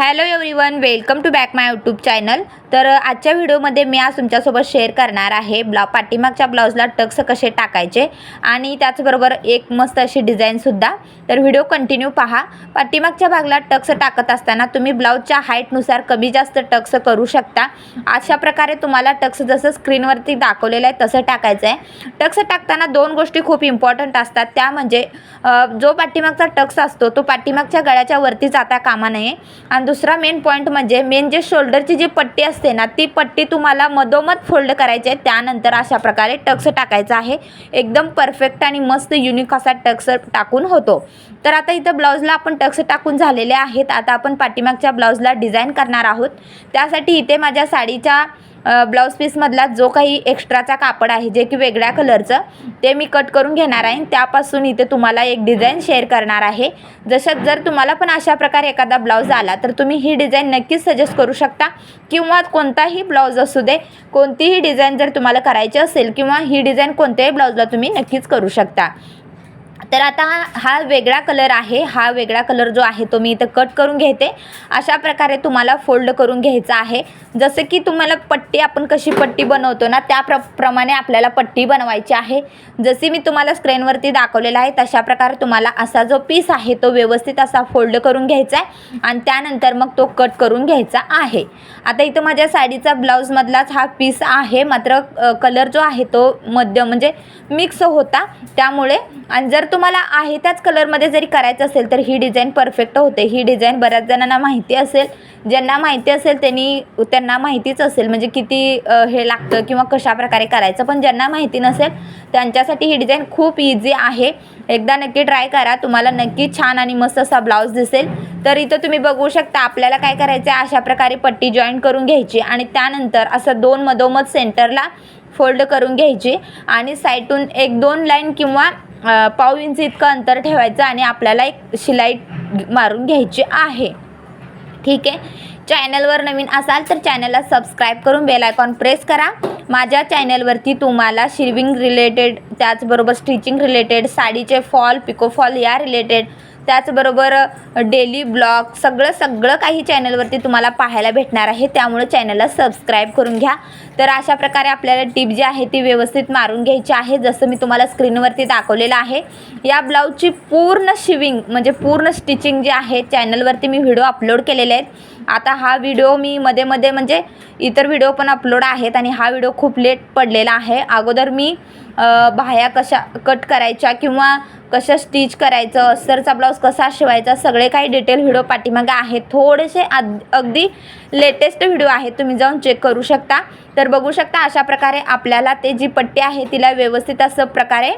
Hello everyone welcome to back my YouTube channel तर आजच्या व्हिडिओमध्ये मी आज तुमच्यासोबत शेअर करणार आहे ब्ला पाठीमागच्या ब्लाऊजला टक्स कसे टाकायचे आणि त्याचबरोबर एक मस्त अशी डिझाईनसुद्धा तर व्हिडिओ कंटिन्यू पहा. पाठीमागच्या भागला टक्स टाकत असताना तुम्ही ब्लाऊजच्या हाईटनुसार कमी जास्त टक्स करू शकता. अशा प्रकारे तुम्हाला टक्स जसं स्क्रीनवरती दाखवलेलं आहे तसं टाकायचं आहे. टक्स टाकताना दोन गोष्टी खूप इम्पॉर्टंट असतात. त्या म्हणजे जो पाठीमागचा टक्स असतो तो पाठीमागच्या गळ्याच्या वरती जाता कामा नये. आणि दुसरा मेन पॉईंट म्हणजे मेन जे शोल्डरची जी पट्टी असते ना ती पट्टी तुम्हाला मधोमध फोल्ड करायची आहे. त्यानंतर अशा प्रकारे टक्स टाकायचा आहे. एकदम परफेक्ट आणि मस्त युनिक असा टक्स टाकून होतो. तर आता इथं ब्लाऊजला आपण टक्स टाकून झालेले आहेत. आता आपण पाठीमागच्या ब्लाऊजला डिझाईन करणार आहोत. त्यासाठी इथे माझ्या साडीच्या ब्लाऊज पीसमधला जो काही एक्स्ट्राचा कापड आहे जे की वेगळ्या कलरचं ते मी कट करून घेणार आहे. त्यापासून इथे तुम्हाला एक डिझाईन शेअर करणार आहे. जसं जर तुम्हाला पण अशा प्रकारे एखादा ब्लाऊज आला तर तुम्ही ही डिझाईन नक्कीच सजेस्ट करू शकता. किंवा कोणताही ब्लाऊज असू दे कोणतीही डिझाईन जर तुम्हाला करायची असेल किंवा ही डिझाईन कोणत्याही ब्लाऊजला तुम्ही नक्कीच करू शकता. तर आता हा वेगळा कलर आहे हा वेगळा कलर जो आहे तो मी इथं कट करून घेते. अशा प्रकारे तुम्हाला फोल्ड करून घ्यायचा आहे. जसं की तुम्हाला पट्टी आपण कशी पट्टी बनवतो ना त्या प्र प्रमाणे आपल्याला पट्टी बनवायची आहे. जशी मी तुम्हाला स्क्रीनवरती दाखवलेला आहे तशा प्रकारे तुम्हाला असा जो पीस आहे तो व्यवस्थित असा फोल्ड करून घ्यायचा आहे आणि त्यानंतर मग तो कट करून घ्यायचा आहे. आता इथं माझ्या साडीचा ब्लाऊजमधलाच हा पीस आहे मात्र कलर जो आहे तो मध्य म्हणजे मिक्स होता त्यामुळे. आणि जर तुम्हाला आहे त्याच कलरमध्ये जरी करायचं असेल तर ही डिझाईन परफेक्ट होते. ही डिझाईन बऱ्याच जणांना माहिती असेल. ज्यांना माहिती असेल त्यांनी त्यांना माहितीच असेल. म्हणजे किती हे लागतं किंवा कशाप्रकारे करायचं. पण ज्यांना माहिती नसेल त्यांच्यासाठी ही डिझाईन खूप इझी आहे. एकदा नक्की ट्राय करा. तुम्हाला नक्की छान आणि मस्त असा ब्लाऊज दिसेल. तर इथं तुम्ही बघू शकता आपल्याला काय करायचं आहे अशा प्रकारे पट्टी जॉईन करून घ्यायची आणि त्यानंतर असं दोन मधोमध सेंटरला फोल्ड करून घ्यायची आणि साईडून एक दोन लाईन किंवा पाव इंच इतकं अंतर ठेवायचं आणि आपल्याला एक शिलाई मारून घ्यायची आहे. ठीक आहे? चॅनलवर नवीन असाल तर चॅनलला सबस्क्राईब करून बेल आयकॉन प्रेस करा. माझ्या चॅनलवरती तुम्हाला शिर्विंग रिलेटेड त्याचबरोबर स्टिचिंग रिलेटेड साडीचे फॉल पिको फॉल या रिलेटेड त्याचबरोबर डेली ब्लॉग सगळं सगळं काही चॅनलवरती तुम्हाला पाहायला भेटणार आहे. त्यामुळे चॅनलला सबस्क्राईब करून घ्या. तर अशा प्रकारे आपल्याला टिप जी आहे ती व्यवस्थित मारून घ्यायची आहे जसं मी तुम्हाला स्क्रीनवरती दाखवलेलं आहे. या ब्लाऊजची पूर्ण शिविंग म्हणजे पूर्ण स्टिचिंग जी आहे चॅनलवरती मी व्हिडिओ अपलोड केलेले आहेत. आता हा व्हिडिओ मी मध्ये मध्ये म्हणजे इतर व्हिडिओ पण अपलोड आहेत आणि हा व्हिडिओ खूप लेट पडलेला आहे. अगोदर मी बाह्या कशा कट करायच्या किंवा कसं स्टिच करायचं अस्तरचा ब्लाऊज कसा शिवायचा सगळे काही डिटेल व्हिडिओ पाठीमागे आहेत. थोडेसे अग अगदी लेटेस्ट व्हिडिओ आहेत. तुम्ही जाऊन चेक करू शकता. तर बघू शकता अशा प्रकारे आपल्याला ते जी पट्टी आहे तिला व्यवस्थित असं प्रकारे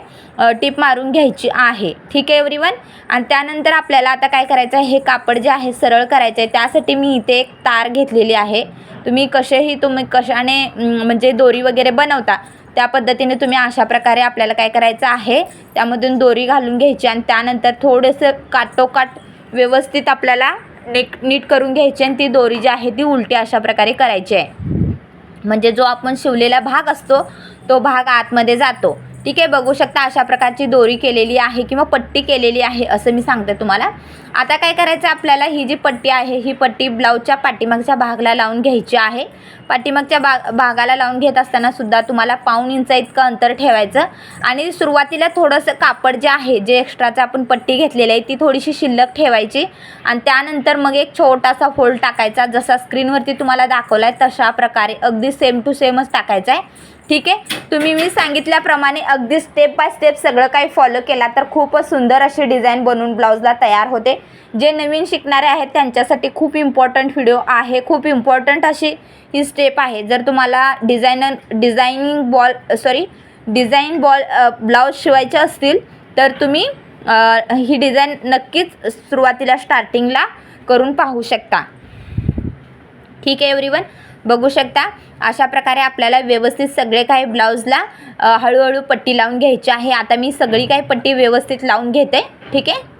टीप मारून घ्यायची आहे. ठीक आहे एव्हरीवन आणि त्यानंतर आपल्याला आता काय करायचं आहे हे कापड जे आहे सरळ करायचं आहे त्यासाठी मी इथे एक तार घेतलेली आहे. तुम्ही कसेही तुम्ही कशाने म्हणजे दोरी वगैरे बनवता त्या पद्धतीने तुम्ही अशा प्रकारे आपल्याला काय करायचं आहे त्यामधून दोरी घालून घ्यायची आणि त्यानंतर थोडंसं काटोकाट व्यवस्थित आपल्याला नीट नीट करून घ्यायची आणि ती दोरी जी आहे ती उलटी अशा प्रकारे करायची आहे. म्हणजे जो आपण शिवलेला भाग असतो तो भाग आतमध्ये जातो. ठीक आहे बघू शकता अशा प्रकारची दोरी केलेली आहे किंवा पट्टी केलेली आहे असं मी सांगते तुम्हाला. आता काय करायचं आपल्याला ही जी पट्टी आहे ही पट्टी ब्लाऊजच्या पाठीमागच्या भागाला लावून घ्यायची आहे. पाठीमागच्या बा भागाला लावून घेत असताना सुद्धा तुम्हाला पाऊण इंच इतकं अंतर ठेवायचं. आणि सुरुवातीला थोडंसं कापड जे आहे जे एक्स्ट्राचं आपण पट्टी घेतलेली आहे ती थोडीशी शिल्लक ठेवायची. आणि त्यानंतर मग एक छोटासा फोल्ड टाकायचा जसा स्क्रीनवरती तुम्हाला दाखवला आहे तशा प्रकारे अगदी सेम टू सेमच टाकायचा आहे ठीक आहे? तुम्ही मी सांगितल्याप्रमाणे अगदी स्टेप बाय स्टेप सगळं काही फॉलो केला तर खूपच सुंदर अशी डिझाईन बनवून ब्लाऊजला तयार होते. जे नवीन शिकणारे आहेत त्यांच्यासाठी खूप इम्पॉर्टंट व्हिडिओ आहे. खूप इम्पॉर्टंट अशी ही स्टेप आहे. जर तुम्हाला designer designing ball sorry design ball blouse शिवायचे असतील तर तुम्ही ही डिझाईन नक्कीच सुरुवातीला स्टार्टिंगला करून पाहू शकता. ठीक आहे एव्हरीवन बघू शकता. अशा प्रकारे आपल्याला व्यवस्थित सगळे काही ब्लाऊजला हळूहळू पट्टी लावून घ्यायची आहे. आता मी सगळी काही पट्टी व्यवस्थित लावून घेते. ठीक आहे?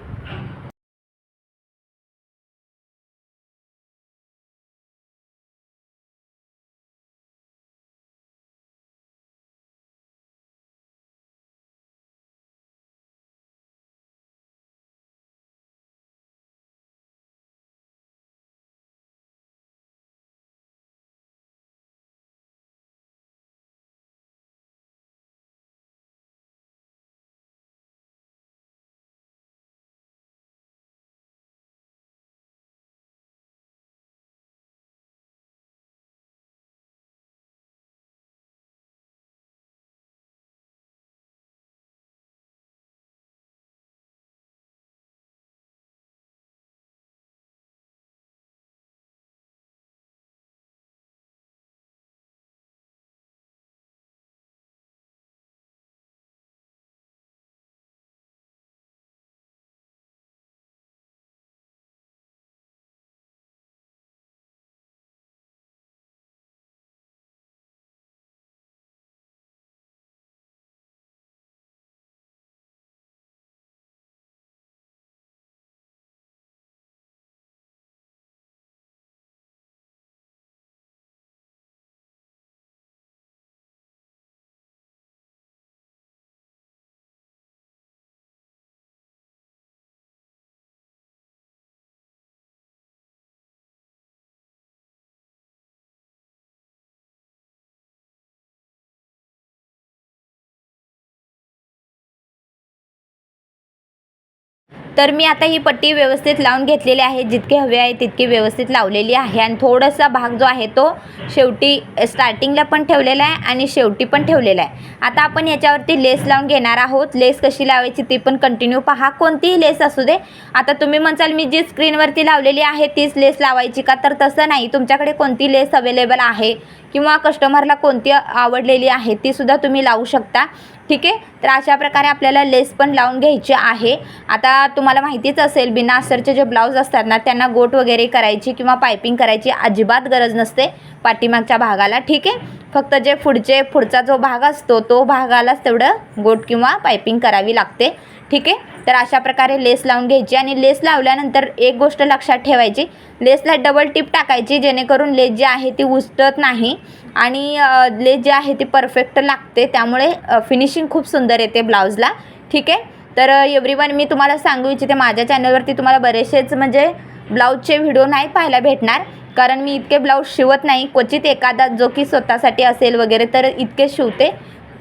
तर मी आता ही पट्टी व्यवस्थित लावून घेतलेली आहे. जितके हवे आहे तितकी व्यवस्थित लावलेली आहे. आणि थोडासा भाग जो आहे तो शेवटी स्टार्टिंगला पण ठेवलेला आहे आणि शेवटी पण ठेवलेला आहे. आता आपण याच्यावरती लेस लावून घेणार आहोत. लेस कशी लावायची ती पण कंटिन्यू पहा. कोणतीही लेस असू दे. आता तुम्ही म्हणसाल मी जी स्क्रीनवरती लावलेली आहे तीच लेस लावायची का? तर तसं नाही. तुमच्याकडे कोणती लेस अवेलेबल आहे? किंवा कस्टमरला कोणती आवडलेली आहे तीसुद्धा तुम्ही लावू शकता. ठीक आहे? तर अशा प्रकारे आपल्याला लेस पण लावून घ्यायची आहे. आता तुम्हाला माहितीच असेल बिना असरचे जे ब्लाऊज असतात ना त्यांना गोट वगैरे करायची किंवा पायपिंग करायची अजिबात गरज नसते पाठीमागच्या भागाला ठीक आहे? फक्त जे पुढचे पुढचा जो भाग असतो तो भागालाच तेवढं गोट किंवा पायपिंग करावी लागते. ठीक आहे? तर अशा प्रकारे लेस लावून घ्यायची आणि लेस लावल्यानंतर एक गोष्ट लक्षात ठेवायची. लेसला डबल टिप टाकायची जेणेकरून लेस जी आहे ती उचटत नाही आणि लेस जी आहे ती परफेक्ट लागते. त्यामुळे फिनिशिंग खूप सुंदर येते ब्लाऊजला. ठीक आहे? तर एव्हरीवन मी तुम्हाला सांगू इच्छिते माझ्या चॅनलवरती तुम्हाला बरेचसेच म्हणजे ब्लाऊजचे व्हिडिओ नाही पाहायला भेटणार. कारण मी इतके ब्लाऊज शिवत नाही. क्वचित एखादा जो की स्वतःसाठी असेल वगैरे तर इतके शिवते.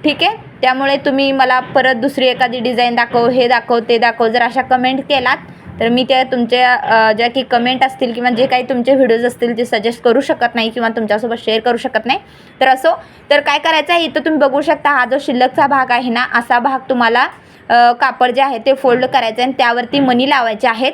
ठीक आहे? त्यामुळे तुम्ही मला परत दुसरी एखादी डिझाईन दाखव हे दाखव ते दाखव. जर अशा कमेंट केलात तर मी त्या तुमच्या ज्या की कमेंट असतील किंवा जे काही तुमचे व्हिडिओज असतील ते सजेस्ट करू शकत नाही किंवा तुमच्यासोबत शेअर करू शकत नाही. तर असो तर काय करायचं आहे? इथं तुम्ही बघू शकता हा जो शिल्लकचा भाग आहे ना असा भाग तुम्हाला कापड जे आहे ते फोल्ड करायचं आहे आणि त्यावरती मनी लावायचे आहेत.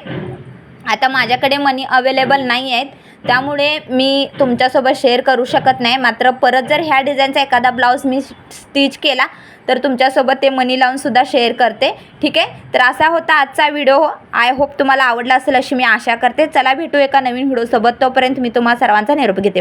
आता माझ्याकडे मनी अवेलेबल नाही आहेत. त्यामुळे मी तुमच्यासोबत शेअर करू शकत नाही. मात्र परत जर ह्या डिझाईनचा एखादा ब्लाऊज मी स्टिच केला तर तुमच्यासोबत ते मनी लावूनसुद्धा शेअर करते. ठीक आहे? तर असा होता आजचा व्हिडिओ आय होप तुम्हाला आवडला असेल अशी मी आशा करते. चला भेटू एका नवीन व्हिडिओसोबत तोपर्यंत मी तुम्हाला सर्वांचा निरोप घेते.